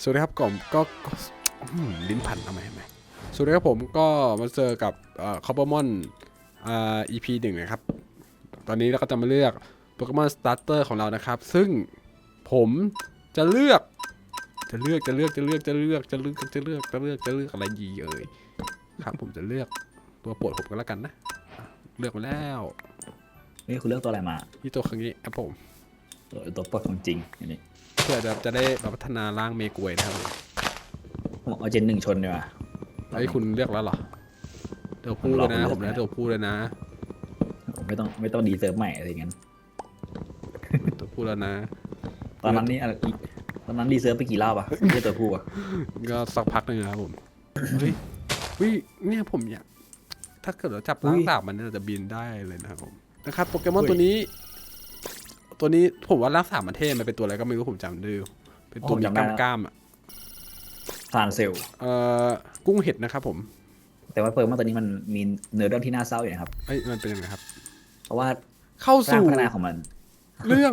สวัสดีครับผมก็ก็อืมลิ้นพันทำไมทำไมสวัสดีครับผมก็มาเจอกับคอปเปอร์มอนอ่า EP หนึ่งนะครับ ตอนนี้เราก็จะมาเลือกโปเกมอนสตาร์เตอร์ของเรานะครับ ซึ่งผมจะเลือก จะเลือกจะเลือกจะเลือกจะเลือกจะเลือกจะเลือกจะเลือกจะเลือกอะไรดีเอ่ยครับ ผมจะเลือกตัวโปรดผมก็แล้วกันนะอะเลือกมาแล้วนี่คุณเลือกตัวอะไรมา ที่ตัวครั้งนี้ครับผมตัวตัวโปรดของจริงอันนี้ เพื่อจะจะได้แบบพัฒนาร่างเมกวยนะครับผมผมเอาเจนหนึ่งชนดีกว่าไอ้ยคุณเลือกแล้วเหรอเดี๋ยวพูดเลยนะผมนะเดี๋ยวพูดเลยนะผมไม่ต้องไม่ต้องดีเซิร์ฟใหม่อะไรอย่างนั้นเดี๋ยวพูดแล้วนะ ตอนนั้นนี่อะไรอีตอนนั้นดีเซิร์ฟไปกี่รอบอะไม่ใช่ตัวผู้อะก็สักพักหนึ่งนะครับผมเฮ้ยเฮ้ยเนี่ยผมอยากถ้าเกิดเราจับล้างดาบมันเนี่ยเราจะบินได้เลยนะครับผมนะครับโปเกมอนตัวนี้ ตัวนี้ผมว่าร่างสามมันเท่มันเป็นตัวอะไรก็ไม่รู้ผมจำดื้อเป็นตัวมีกล้ามกล้ามๆอะทรานเซลเอ่อกุ้งเห็ดนะครับผม แต่ว่าเปิร์มาตัวนี้มันมีเนื้อเรื่องที่น่าเศร้าอยู่นะครับเอ้ยมันเป็นยังไงครับ เพราะว่าเข้าร่างสู่พัฒนาของมัน เรื่อง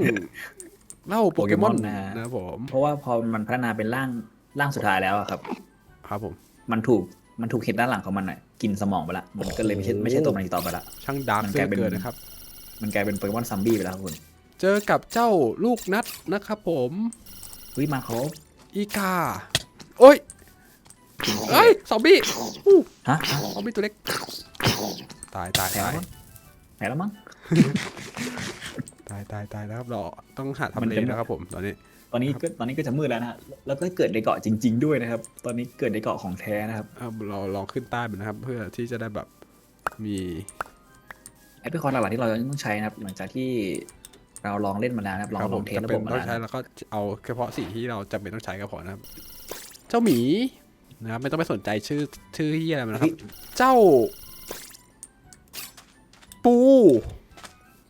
เล่าโปเกมอนโปเกมอนนะฮะนะครับผมเพราะว่าพอมันพัฒนาเป็นร่างร่างสุดท้ายแล้วอะครับ ครับผม มันถูกมันถูกเห็ดด้านหลังของมันอะกินสมองไปละมันก็เลยไม่ใช่ไม่ใช่ตัวมันอีกต่อไปละช่างดาร์กมันเสื้กลาอยเป็นเกินนะครับ มันกลายเป็นโปเกมอนซัมบี้ไปแล้วครับคุณ เจอกับเจ้าลูกนัดนะครับผมวิมาเขาอีกา โอ้ยเอ้ยซอมบี้อู้ฮะซอมบี้ตัวเล็ก ตายตายแผลตายแล้วมั้งแผลแล้วมั้งตายตายตายแล้วครับเราต้องหามันทำเลจะนะครับผมตอนนี้ ตอนนี้ก็ตอนนี้ก็จะมืดแล้วนะฮะแล้วก็เกิดในเกาะจริง ๆ ด้วยนะครับ ตอนนี้เกิดในเกาะของแท้นะครับเอาเราลองขึ้นใต้ไปนะครับ เพื่อที่จะได้แบบมีไอพิคอนหลักๆที่เราต้องใช้นะครับ หลังจากที่ เราลองเล่นมาแล้วนะครับลองครับลผอมงเทสจะระเป็บนบมาต้อแล้งวใช้นะแล้วก็เอาเฉพาะสิ่งที่เราจำเป็นต้องใช้ก็พอนะครับ เจ้าหมีนะครับไม่ต้องไปสนใจชื่อชื่อที่อะไรมันนะครับ เจ้า ปู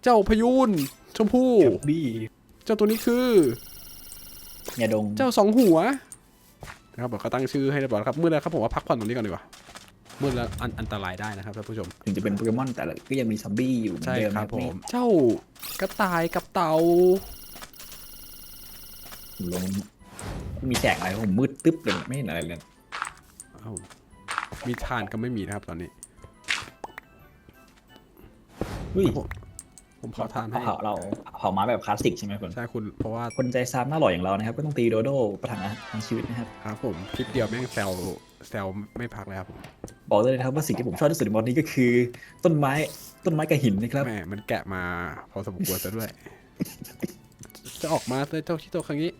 เจ้าพยูนชมพู่บี้เจ้าตัวนี้คือยาดง เจ้าสองหัวนะครับผมก็ตั้งชื่อให้เรียบร้อยแล้วครับมืดแล้วครับผมว่าพักผ่อนตรงนี้ก่อนดีกว่า มืดแล้วอันอันตรายได้นะครับท่านผู้ชม ถึงจะเป็นโปเกมอนแต่ละก็ยังมีซอมบี้อยู่เหมือนใช่เดิมคนะรับผนี่มเจ้ากระต่ายกับเต่าลงมีแสงอะไรผมมืดตึ๊บเลยไม่เห็นอะไรเลยเอ้ามีทานก็ไม่มีนะครับตอนนี้อุ้ยผมผมขอทานให้เผาเราเผามาแบบคลาสสิกใช่ไหมคุณใช่คุณเพราะว่าคนใจซ้ำหน้าหล่ออย่างเรานะครับ ก็ต้องตีโดโดประทังทางชีวิตนะครับ ครับผมคลิปเดียวแม่งแซวแซวไม่พักเลยครับผม บอกเลยนะครับว่าสิ่งที่ผมชอบที่สุดในมอดนี้ก็คือ ต้นไม้ต้นไม้กับหินนะครับแหมมันแกะมาพอสมควรซะด้วย จะออกมาเลยเจ้าที่ตัวครั้งนี้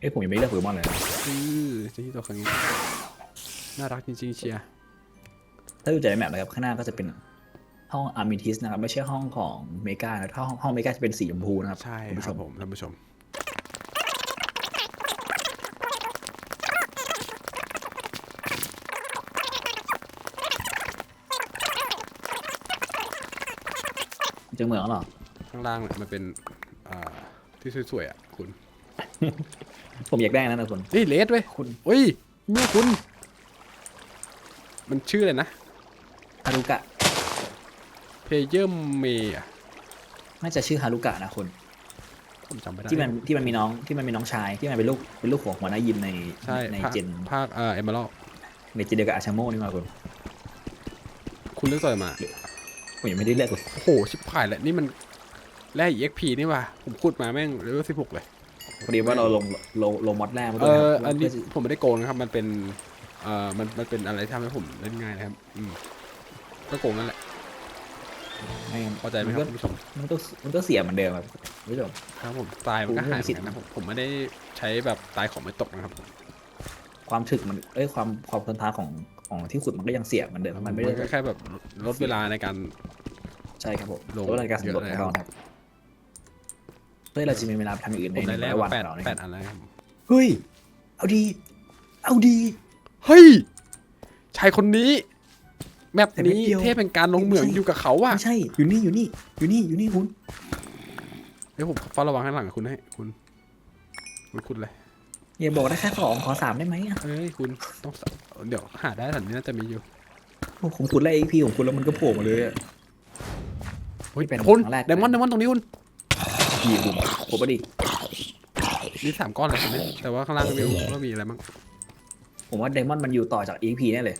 เอ้ยผมยังไม่ได้เลือกโปเกมอนเลยนะคือเจ้าที่ตัวครั้งนี้ น่ารักจริงๆเชียร์ถ้าดูจากในแมปนะครับข้างหน้าก็จะเป็นห้องอาร์มิทิสนะครับไม่ใช่ห้องของเมกานะถ้าห้องห้องเมกาจะเป็นสีชมพูนะครับใช่คุณผู้คชรับมผมท่านผู้ชม เจอเหมืองแล้วเหรอ ข้างล่างเนี่ยมันเป็นอ่าที่สวยๆอะคุณ ผมอยากได้นะนะคุณนี่เลสเว้ยคุณ เฮ้ยนี่คุณ มันชื่ออะไรนะฮารุกะ เพเยอร์เมย์น่าจะชื่อฮารุกะนะคุณ ผมจำไม่ได้ที่มันที่มันมีน้องที่มันมีน้องชายที่มันเป็นลูกเป็นลูกของหัวหน้ายิมในใช่ในภาคเจนภาคเอ่อเอมเมอรัลในเจนเดียวกับอาชาโมนี่มาคุณ คุณเลือกตัวอะไรมา ผมยังไม่ได้เลือกเลย โอ้โห ชิบหายแล้วนี่มันแร่ EXP นี่ว่ะผมขุดมาแม่งเลเวลสิบหกเลย พอดีว่าเราลงลงลงมอดแรกมาเอด้วยอนะครับอันนี้เพื่อผมไม่ได้โกงนะครับ มันเป็น เอ่อ มัน มันเป็นอะไรที่ทำให้ผมเล่นง่ายนะครับ อืมก็โกงนั่นแหละ ไม่งั้นเข้าใจไหมครับคุณผู้ชม มันก็มันก็เสียเหมือนเดิมครับคุณผู้ชม ครับผมตายมันก็ผมหายผมเหมือนกันนะผมผมไม่ได้ใช้แบบตายของไม่ตกนะครับความถึกมันเอ้ยความความทนทานของของที่ขุดมันก็ยังเสียเหมือนเดิมมันไม่ได้ ก็แค่แบบลดเวลาในการ ใช่ครับผมลงลดรายการสำรวจเยขอะองเลยเราครับเพื่อเราจะมีเวลาไปทำอย่างอื่นผในมหได้นึ่งแลร้กอยวัมานแปดของเรานะแปคดรับอันแล้วครับเฮ้ย เอาดี เอาดี เฮ้ย ชายคนนี้แมปแต่ไม่นี้เกี่ยวเทพเป็นการลงเหมืองไม่ใช่อยู่กับเขาว่ะไม่ใช่ อยู่นี่ อยู่นี่ อยู่นี่ อยู่นี่คุณเดี๋ยวผมเฝ้าระวังข้างหลังคุณให้ คุณ คุณคุณเลยอย่าบอกได้แค่สองขอสามได้ไหมอะเอ้ยคุณต้องสเดี๋ยวหาได้ถันนี้น่าจะมีอยู่โอ้ผมขุดไล่เอ็กพีของคุณแล้วมันก็โผล่มาเลยอะเฮ้ยเป็นคุณครั้งแรกไดมอนด์ไดมอนด์ตรงนี้คุณพี่ผมผมปะดินี่สามก้อนเลยใช่ไหมแต่ว่าข้างล่างไม่รู้ว่ามีอะไรบ้างผมว่าไดมอนด์มันอยู่ต่อจาก EP แน่เลย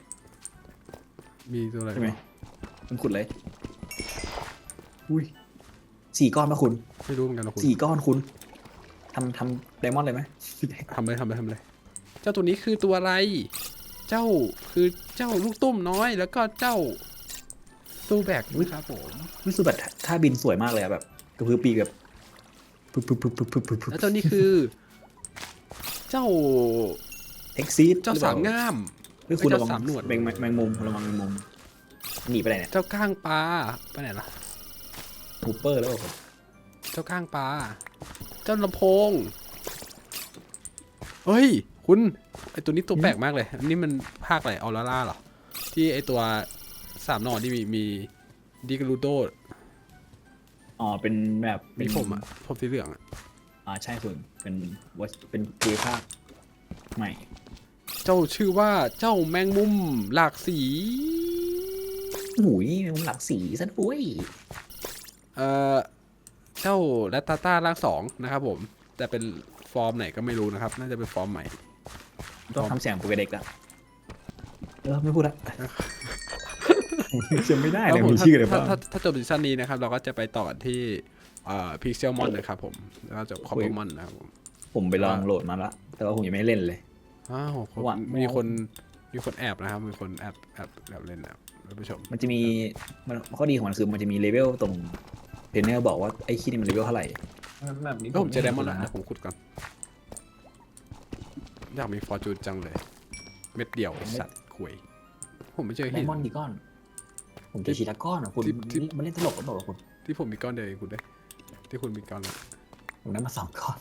มีตัวอะไรใช่ไหมมันขุดเลย อุ้ยสี่ก้อนปะคุณไม่รู้เหมือนกันนะคุณสี่ก้อนคุณทำทำไดมอนด์เลยไหม ทำเลยทำเลยทำเลย เจ้าตัวนี้คือตัวอะไร เจ้าคือเจ้าลูกตุ้มน้อย แล้วก็เจ้า ซูแบกนะครับผมรู้สึกแบบท่าบินสวยมากเลยอะแบบกระพือปีกแบบปึ๊บปึ๊บปึ๊บปึ๊บปึ๊บปึ๊บปึ๊บแล้วเจ้านี่คือ เจ้าเท็กซีดเจ้าสามง่ามเฮ้ยคุณเจ้าระวังสามหนวดแมงแมงมุมระวังแมงมุมหนีไปไหนเนี่ยเจ้าก้างปลาไปไหนล่ะ ทูเปอร์แล้วเหรอเจ้าก้างปลาเจ้าลำโพงเฮ้ย คุณไอตัวนี้ตัวแปลกมากเลย อันนี้มันภาคอะไรออร่าร่าเหรอที่ไอตัว สามหนอนที่มีมีดิกรูโดอ๋อเป็นแบบเป็มีนผมอะผมสีเหลืองอะอ่าใช่คุณเป็นวัดเป็นคุยภาคใหม่เจ้าชื่อว่าเจ้าแมงมุมหลากสี หูยแมงมุมหลักสีซะด้วยเอ่อเจ้าแรตตาต้าร่างสองนะครับผม แต่เป็นฟอร์มไหนก็ไม่รู้นะครับ น่าจะเป็นฟอร์มใหม่ ต้องทำเสียงโปเกเด็กอะเออไม่พูดละจำไม่ได้แล้วเลยผมมีถ้าชื่ออะไรถ้าบ้างถ้าถ้าจบซีซั่นนี้นะครับ เราก็จะไปต่อกันที่เอ่อพิกเซลมอนนะครับผมแล้วก็จบคอมเบมอนนะครับผมผมไปลองโหลดมาละแต่ว่าผมยังไม่เล่นเลยอ้าวคนว่ามีมีคนมีคนแอบนะครับ มีคนแอบแอบแอบเล่นนะครับท่านผู้ชม มันจะมีมันข้อดีของมันคือมันจะมีเลเวลตรงเทรนเนอร์บอกว่าไอ้ขี้นี่มันเลเวลเท่าไหร่แบบนี้ก็ผมเจอไดมอนด์นะแล้วเดี๋ยวผมขุดก่อนอยากมีฟอร์จูนจังเลย เม็ดเดียวไอ้สัตว์ คุยผมไม่เจอไดหิน มอนด์ดีก้อน ผมเจอชีตาก้อนอะคุณที่ที่ มันเล่นตลกก็ตลกคุณ ที่ผมมีก้อนเดียวเองคุณได้ที่คุณมีก้อนแล้วผมได้มาสองก้อน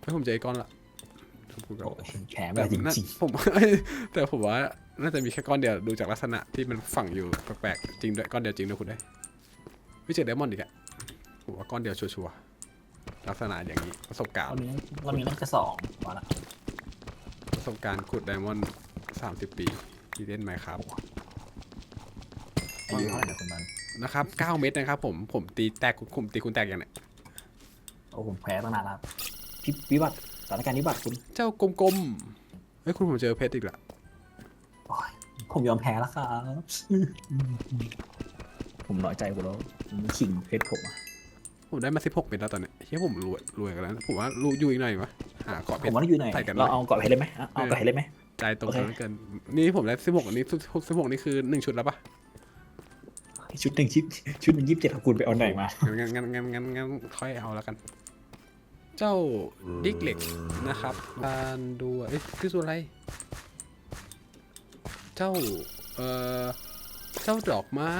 ให้ผมเจอไอ้ก้อนละผมพูดก่อนโอ้ยแขนแต่แบบจน่าริงผม แต่ผมว่าน่าจะมีแค่ก้อนเดียวดูจากลักษณะที่มันฝังอยู่แปลกๆจริงด้วยก้อนเดียวจริงด้วยคุณได้ไม่เจอไดมอนด์อีกอะผมว่าก้อนเดียวชัวร์ๆลักษณะอย่างนี้ประสบการๆเราณ์มีเรามีน่าจะสองมาละ ประสบการณ์ขุดไดมอนด์สามสิบปีที่เล่นไหมครับ อายุเท่าไหร่นะคุณมันนะครับเก้าเม็ดนะครับผมผมตีแตกผมตีคุณแตกอย่างเนี้ยโอ้ผมแพ้ตั้งนานแล้วพิวิบัติสถานการณ์วิบัติคุณเจ้ากลมๆเฮ้ยคุณผมเจอเพชรอีกละโอ้ยผมยอมแพ้แล้วครับผมน้อยใจคุณแล้วผมขิงเพชรผมอะผมได้มาสิบหกเม็ดแล้วตอนเนี้ยเฮ้ยผมรวยรวยกันแล้วผมว่ารู้อยู่อีกหน่อยวะ หาเกาะเพผชมร ว่าต้องอยู่ไหนใส่กันเราไหมเอาเกาะเพชรเลยไหมเอาเอาเกาะเพชรเลยไหม ใจตรงโอเคกันเหลือเกิน นี่ผมได้สิบหกอันนี้สิบหกนี่คือหนึ่งชุดแล้วปะชุดหนึ่งชิปชุดหนึ่งยี่สิบเจ็ดของคุณไปเอาไหนมา งั้นงั้นงั้นงั้นงั้นค่อยเอาแล้วกัน เจ้าดิกเหล็กนะครับการดูเอ้ยคือตัวอะไร เจ้า เอ่อ เจ้าดอกไม้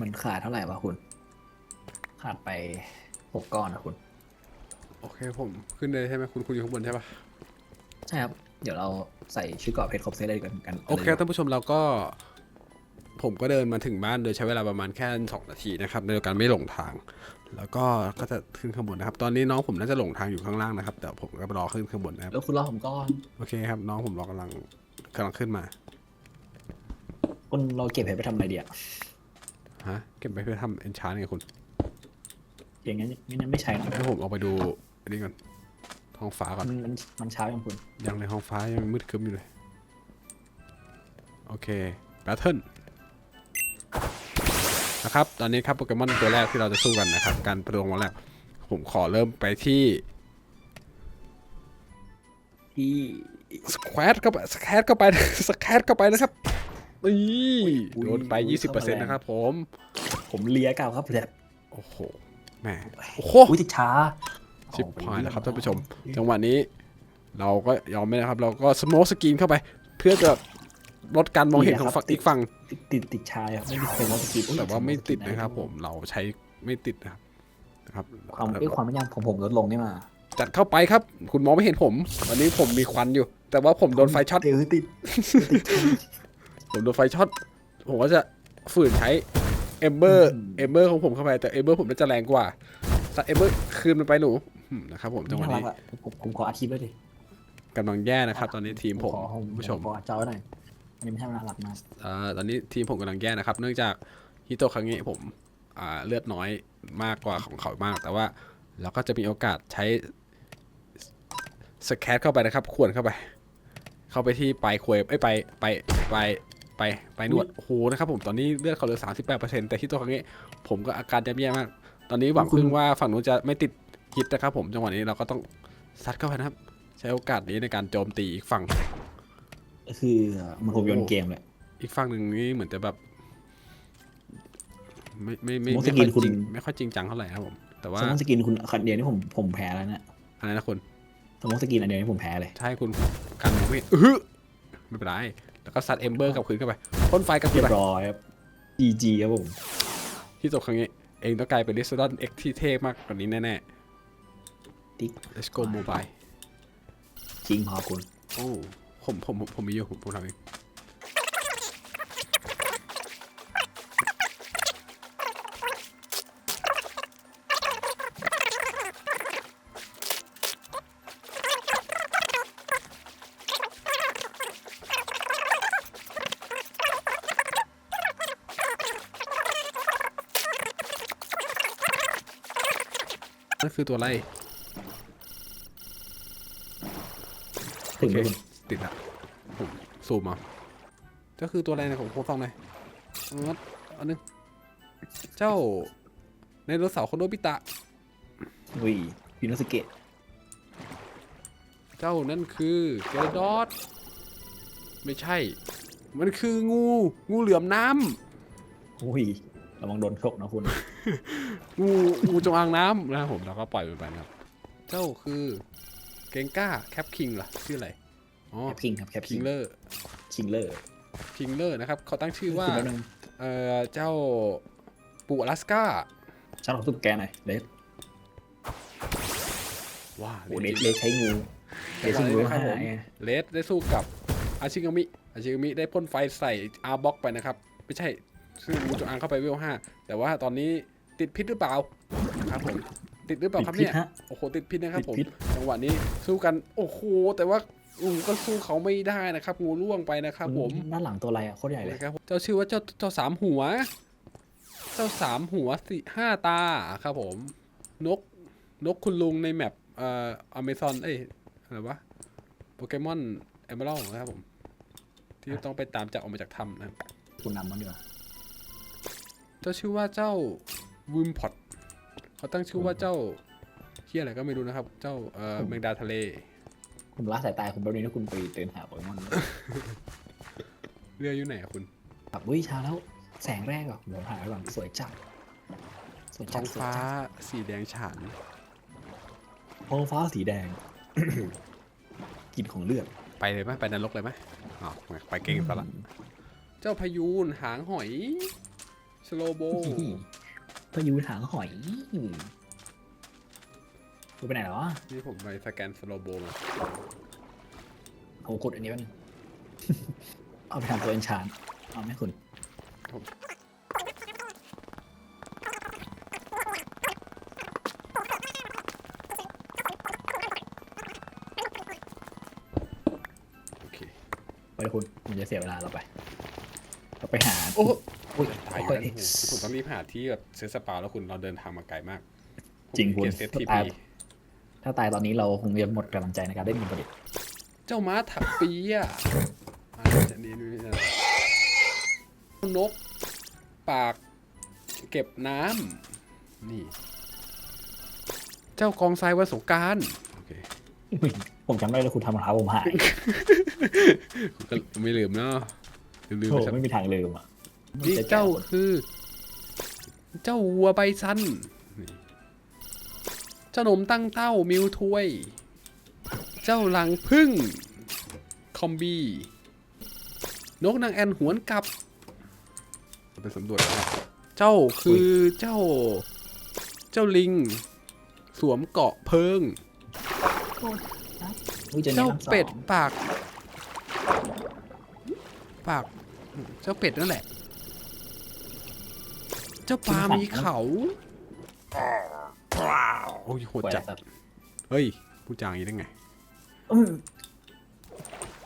มันขาดเท่าไหร่วะคุณ ขาดไป หกก้อนนะคุณ โอเคผมขึ้นเลยใช่ไหมคุณคุณอยู่ข้างบนใช่ปะใช่ครับ เดี๋ยวเราใส่ชุดเกราะเพชรครบเซตเลยกันกันโอเคครับท่านผู้ชมเราก็ ผมก็เดินมาถึงบ้านโดยใช้เวลาประมาณแค่สองนาทีนะครับโดยการไม่หลงทาง แล้วก็ก็จะขึ้นข้างบนนะครับ ตอนนี้น้องผมน่าจะหลงทางอยู่ข้างล่างนะครับแต่ผมก็รอขึ้นข้างบนนะครับแล้วคุณรอผมก่อนโอเคครับ น้องผมรอกำลังกำลังขึ้นมาคุณเราเก็บเพชรไปทำอะไรดีอะฮะเก็บไปเพื่อทำเอนชาร์ไงคุณ อย่างงั้นงั้นไม่ใช่นะให้ผมออกไปดูอันนี้ก่อนท้องฟ้าก่อนมันมันมันเช้ายังคุณยังในท้องฟ้ายังมืดครึ้มอยู่เลย โอเคแบทเทิลนะครับตอนนี้ครับโปเกมอนตัวแรกที่เราจะสู้กันนะครับ การประลองวันแรกผมขอเริ่มไปที่ที่สแควตเข้าไปสแควตเข้าไปสแควตเข้าไปนะครับนี่โดนไป 20%นะครับผม ผมเลียเก่าครับแหละโอ้โห แหมโอ้โหอุ้ยติดช้าชิบหายแล้วครับท่านผู้ชม จังหวะนี้ เราก็ยอมไม่นะครับ เราก็สโมกสกรีนเข้าไป เพื่อจะลดการมองเห็นของฝั่งอีกฝั่งติดติดติดชายครับไม่มีคนว่าสกิลแต่ว่าไม่ติดนะครับ ผมเราใช้ไม่ติดนะครับนะครับความด้วยความไม่ยากของผมลดลงนี่มา จัดเข้าไปครับ คุณมองไม่เห็นผม วันนี้ผมมีควันอยู่ แต่ว่าผมโดนไฟช็อตเดี๋ยวติดติดผมโดนไฟช็อตผมก็จะฝืนใช้เอมเบอร์เอมเบอร์ของผมเข้าไปแต่เอมเบอร์ผมน่าจะแรงกว่าตัดเอมเบอร์คืนมันไปหนูอืมนะครับผมจังหวะน่ารันี้กอะผมผมขออาชีพด้วยดิกำลังแย่นะครับ ตอนนี้ทีมผมขอคุณผู้ชมขอเจ้าหน่อยอันนี้ไม่ใช่น่ารักมากเอ่อตอนนี้ทีมผมกำลังแย่นะครับ เนื่องจากฮิโตะคังเงะผมอ่าเลือดน้อยมากกว่าของเขามาก แต่ว่าเราก็จะมีโอกาสใช้สแคตเข้าไปนะครับ ขวนเข้าไป เข้าไปที่ปลายควยไอ้ยไปไปไป ไปไปนวดโอ้โหนะครับผมตอนนี้เลือดเขาเหลือ38%แต่ที่ตัวครั้งนี้ผมก็อาการจะแย่มาก ตอนนี้หวังพึ่งว่าฝั่งนู้นจะไม่ติดฮิตนะครับ ผมจังหวะนี้เราก็ต้องซัดเข้าไปนะครับ ใช้โอกาสนี้ในการโจมตีอีกฝั่งก็คือมันผมโยนเกมเลยอีกฝั่งหนึ่งนี่เหมือนจะแบบ ไม่ไม่ไม่สมมุติไม่ค่อยสกินคุณจริงไม่ค่อยจริงจังเท่าไหร่ครับผม แต่ว่าสมมติสกินคุณคันเดียวนี่ผมผมแพ้แล้วเนี่ยอะไรนะคุณสมมติสกินอันเดียวนี่ผมแพ้เลยใช่คุณกันมองไม่เห็นอื้อหือไม่เป็นไร แล้วก็ซัดเอมเบอร์กลับคืนเข้าไปพ่นไฟกลับคืเรีนยไปบร้อยครับ GG ครับผม ที่จบครั้งนี้ เองต้องกลายเป็นลิสดอนเอ็กที่เท่มากกว่านี้แน่ติ๊กๆ let's go mobile จริงพอคุณ โอ้ผมผมผมผมมีอยู่ผมผมทำเอง นั่นคือตัวอะไรถึโองเคแล้วคุณติดละผมซูมมาก็คือตัวอะไรนะผมโค้ฟังหน่อยอันอันนึง เจ้าในรถเสาร์โคโนบิตะ อุ้ยยูนสเกตเจ้านั่นคือเกรดอสไม่ใช่ มันคืองู งูเหลือมน้อุ้ยระวังโดนชกนะคุณำ งูงูจงอางน้ำนะครับผมเราก็ปล่อยมันไปนะครับ เจ้าคือเกงก้าแคปคิงล่ะชื่ออะไรอ๋อแคปคิงครับแคปคิคิงงเลอร์คิงเลอร์คิงเลอร์นะครับเขาตั้งชื่อว่าคุณแล้วนึงเอ่อเจ้าปูอลาสก้าชาร์ลตุ๊กแกหน่อยเลสว้าโอ้เลสเลสใช้งูเลสใช้งูครับหาผมไงเลสได้สู้กับอาชิกามิอาชิกามิได้พ่นไฟใส่อาร์บ็อกไปนะครับ ไม่ใช่ซึ่งงูจงอางเข้าไปเวลห้าแต่ว่าตอนนี้ ติดพิษหรือเปล่าครับผมติดหรือเปล่าติดครับพิษเนี่ยฮะโอ้โหติดพิษนะครับติดผมพิษจังหวะนี้สู้กันโอ้โหแต่ว่างูก็สู้เขาไม่ได้นะครับงูล่วงไปนะครับ ผมด้านหลังตัวอะไรอะโคตรใหญ่เลยนะครับเจ้าชื่อว่าเจ้าเจ้าสามหัว เจ้าสามหัวสี่ห้าตาครับผมนกนกคุณลุงในแมปเอ่ออเมซอนเอ้ยอะไรวะโปเกมอนเอเมอรัลนะครับผม ที่ต้องไปตามจับออกมาจากถ้ำนะครับคุณนำมันดีกว่าเจ้าชื่อว่าเจ้า วูมพอตเขาตั้งชื่อว่าเจ้าเที่ยอะไรก็ไม่รู้นะครับ เจ้าเอ่อแมงดาทะเล คุณละสายตาคุณแป๊บนึงถ้าคุณไปเดินหาโปเกมอนเรืออยู่ไหนอะคุณแบบอุ้ยเช้าแล้ว แสงแรกอะเดี๋ยวหาไว้ก่อนสวยจัดสวยท้จัอดงสวยฟ้าจัดสีแดงฉานท้องฟ้าสีแดง กลิ่นของเลือดไปเลยไหมไปนรกเลยไหมอ๋อไปเก่งซะละ เจ้าพายูนหางหอย สโลโบ พายุหางหอยคุณไปไหนแล้ววะนี่ผมไปสแกนสโลโบมาโหกดอันนี้แป๊บนึงเอาไปทำตัวเอนชานเอาไหมคุณโอเค ไปเลยคุณมันจะเสียเวลาเราไป เราไปหา โอ้ อุ้ยตายโอ้แล้ยวผมต้องรีบหาที่แบบเซตสปาแล้วคุณเราเดินทางมาไกลมากจริงคุณเซตทีตายพีถ้าตายตอนนี้เราคงจะหมดกำลังใจในการเล่นมินประดิษฐ์เจ้าม้าถักปีอะอ่าจะดีดูนี่นะนก ปาก เก็บน้ำนี่ เจ้ากองทรายวันสงกรารโอเคผมจำได้เลยคุณทำรองเท้าผมหายคุณก็ไม่ลืมเนาะลืมโอ้ไปสัก ไม่มีทางลืมอะ นี่เจ้าคือ เจ้าวัวใบซันนี่เจ้าหนมตั้งเต้ามิวถ้วย เจ้าหลังพึ่ง คอมบีนกนางแอนหวนกลับไปสำรวจนะครับเจ้าคือเจ้า เจ้าลิง สวมเกาะเพิงอุ้ยเจอเจ้าน้ำสองเป็ดปาก ปาก เจ้าเป็ดนั่นแหละ เจ้าปลามีเขาโอ้ยโหดปล่อยจัดสัตว์เฮ้ยพูดจาอย่างนี้ได้ไงอืม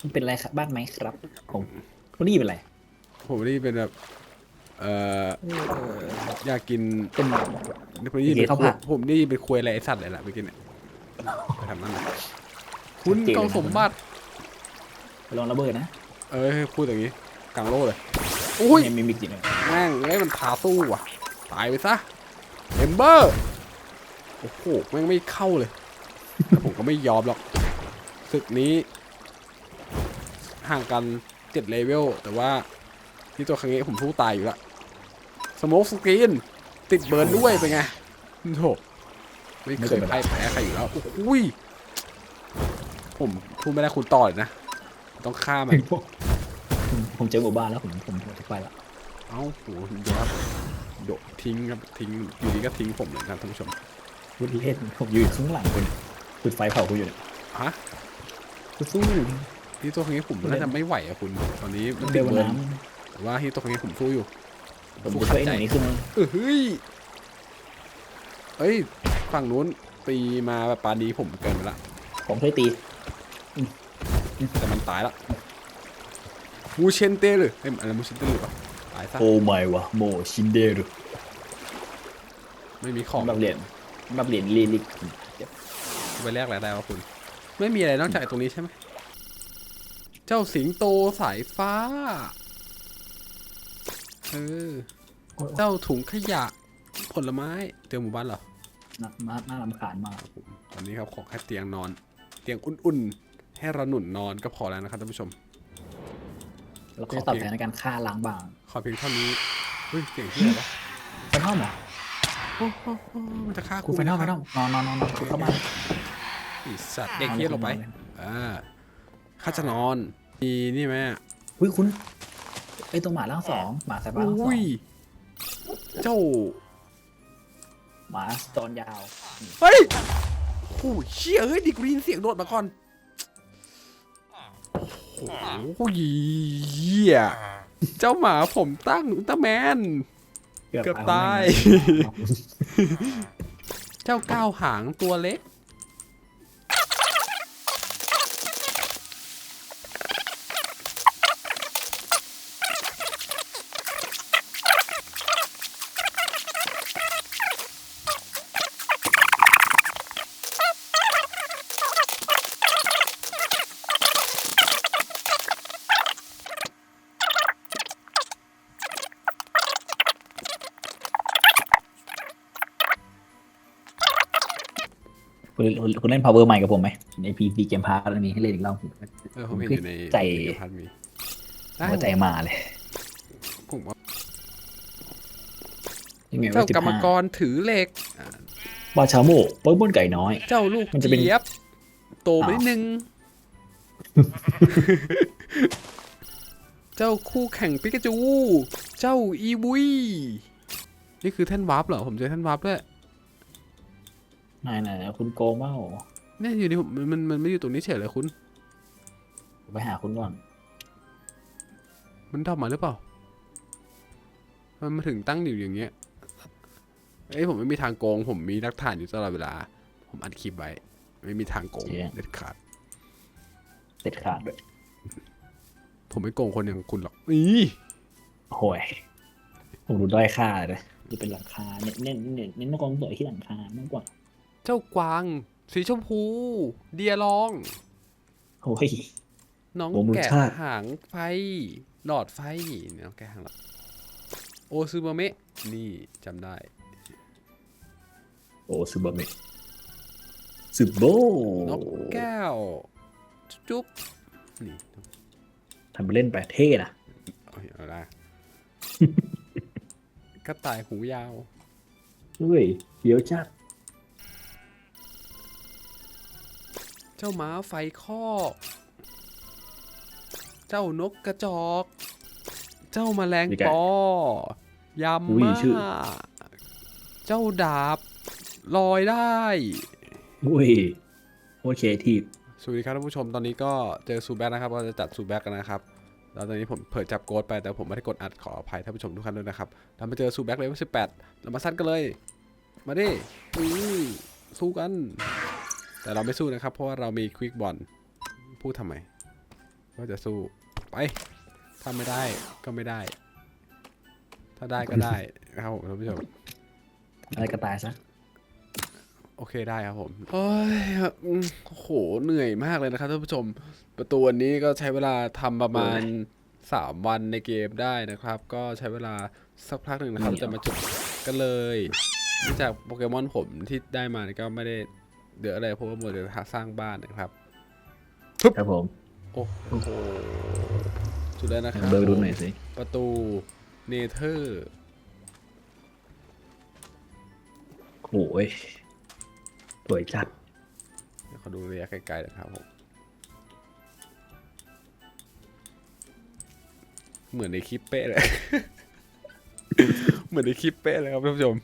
มันเป็นไรครับบ้านไหมครับ ผมคนนี้เป็นไรผมนี่เป็นแบบเอ่ออยากกินเป็นนี่ผมได้ยินเป็นข้าวคุผัยดผมได้ยินเป็นคุยอะไรไอ้สัตว์เลยแหละเมื่อกี้เนี่ยไปทำนั่นนะคุณชัดเจนกองสมบัติไปลองระเบิดนะ เอ้ยพูดอย่างนี้กลางโลกเลย อุ้ยมีมิมิกจริงเลยแม่งเอ้ยมันทาสู้ว่ะ ตายไปซะเอมเบอร์โอ้โหแม่งไม่เข้าเลยแต่ผมก็ไม่ยอมหรอกศึกนี้ ห่างกันเจ็ดเลเวล แต่ว่าที่ตัวครั้งนี้ผมสู้ตายอยู่ละสโมกสกรีน ติดเบิร์นด้วยเป็นไงโถไม่เคยพ่ายแพ้ใครอยู่แล้วโอ้โหยผมพูดไม่ได้คุณต่อเลยนะ ต้องฆ่ามัน ผมผมเจอหมู่บ้านแล้วผมผมผมจะไปละเอ้าโหเดี๋ยวครับโดดทิ้งครับทิ้งอยู่ดีก็ทิ้งผมเลยครับท่านผู้ชมพูดเล่นผมอยู่ข้างหลังคุณจุดไฟเผาคุณอยู่เนี่ยฮะคุณสู้ที่ตัวครั้งนี้ผมน่าจะไม่ไหวอะคุณ ตอนนี้มันเดิตินดบนเบิร์นน้แต่ว่าที่ตัวครั้งนี้ผมสู้อยู่ำผมจะช่วยไอ้หน่อยนี้ขึ้นมาเออเฮ้ยเอ้ยฝั่งนู้นตีมาแบบปานนี้ผมเกินไปละผมช่วยตีแต่มันตายละ มูเชนเต้เลยเอ้ยอะไรมูเชนเต้หรือเปล่าตายซะโอ้ไม่วะโมชินเดรุไม่มีของแบบเหรียญแบบเหรียญลีลิกไปแลกอะไรได้วะคุณ ไม่มีอะไรนอกจากตรงนี้ใช่ไหมเจ้าสิงโตสายฟ้าเออเจ้าถุงขยะผลไม้เจอหมู่บ้านเหรอน่าน่าน่ารำคาญมากครับผมตอนนี้ครับขอแค่เตียงนอน เตียงอุ่นๆ ให้เราหนุนนอนก็พอแล้วนะครับท่านผู้ชม แล้วก็ตอบแทนในการฆ่าล้างบางขอเพียงเท่านี้เฮ้ยเสียงที่อะไรวะไฟนอลเหรอโอ้โหโอ้โหมันจะฆ่ากูไฟนอลไฟนอลนอนนอนนอนนอนเข้ามา ไอีสัตว์เด็กเฮียลงไปอ่าข้าจะนอนมีนี่ไหมอะอุ้ยคุณไอตัวหมาล่างสองหมาสายฟ้าล่างสออุ้งยเจ้าหมาจอนยาว เฮ้ยโอ้โหเชี่ยเฮ้ยดิกรีนเสียงโดดมาก่อน โอ้โหเหี้ยเจ้าหมาผมตั้งอุลตร้าแมน เกือบตาย เจ้าก้าวหางตัวเล็ก คุณคุณคุณเล่น power ใหม่กับผมไหมใน PC เกมพาร์ตมีให้เล่นอีกรอบเออผมเห็นอยู่ในใจในพันมีได้หัวใจมาเลยผมว่ายังไงเจ้ากรรมกรถือเหล็กอ่าบาชาโมโป้ยบนไก่น้อย เจ้าลูกมันจะเป็นเจี๊ยบโตไปอ้าวนิดนึง เจ้าคู่แข่งปิกาจู เจ้าอีบุยนี่คือแท่นวาร์ปเหรอ ผมเจอแท่นวาร์ปด้วย ไหนไหนๆคุณโกงเปล่าเนี่ยอยู่ในผมมันมันมันไม่อยู่ตรงนี้เฉยเลยคุณผมไปหาคุณก่อน มันดรอปมาหรือเปล่า มันมาถึงตั้งอยู่อย่างเงี้ยเอ้ยผมไม่มีทางโกง ผมมีหลักฐานอยู่ตลอดเวลา ผมอัดคลิปไว้ ไม่มีทางโกงเด็ดขาด เด็ดขาดด้วยผมไม่โกงคนอย่างคุณหรอกนี่โอ้ยผมดูด้อยค่าเลยจะเป็นหลังคาเน้นเน้นเน้นเน้นกองสวยที่หลังคามากกว่า เจ้ากวาง สีชมพู เดียลอง โอ้ย น้องโอ้มือแกะชาติหางไฟ หลอดไฟเนี่ยน้องแกะหางหลอดโอซูบาเมะนี่จำได้ โอ้ซึบะเมะซึโบนกแก้ว จุ๊บนี่ทำไปเล่นไปเท่นะเอาเอาละกระต่ายหูยาว เฮ้ยเดี๋ยวจัด เจ้าม้าไฟคอกเจ้านกกระจอก เจ้าแมลงปอยำมาเจ้าดาบ ลอยได้อุ้ยโอเคทีบสวัสดีครับท่านผู้ชมตอนนี้ก็เจอซูแบ็กนะครับเราจะจัดซูแบ็กกันนะครับแล้วตอนนี้ผมเผยจับโกดไปแต่ผมไม่ได้กดอัดขออภัยท่านผู้ชมทุกท่านด้วยนะครับเรามาเจอซูแบ็กเลเวลสิบแปดเรามาซัดกันเลย มาดิอือสู้กัน แต่เราไม่สู้นะครับ เพราะว่าเรามีควิกบอลพูดทำไมว่าจะสู้ ไป ถ้าไม่ได้ก็ไม่ได้ ถ้าได้ก็ได้นะครับผมท่านผู้ชมอะไรก็ตายซะโอเคได้ครับผมโอ้ยอืมโอ้โห เหนื่อยมากเลยนะครับท่านผู้ชม ประตูอันนี้ก็ใช้เวลาทำประมาณ 3 วันในเกมได้นะครับ ก็ใช้เวลาสักพักหนึ่งนะครับ จะมาจบกันเลยเนื่องจากโปเกมอนผมที่ได้มาเนี่ยก็ไม่ได้ เดืออะไรเพราะว่าหมดแต่สร้างบ้านนะครับครับผม โอ้โหจุดแล้วนะครับเบอร์ดูหน่อยสิประตูเนเธอร์โอ้ยสวยจัดเดี๋ยวเขาดูระยะไกลๆนะครับผมเหมือนในคลิปเป๊ะเลย เหมือนในคลิปเป๊ะเลยครับท่านผู้ชม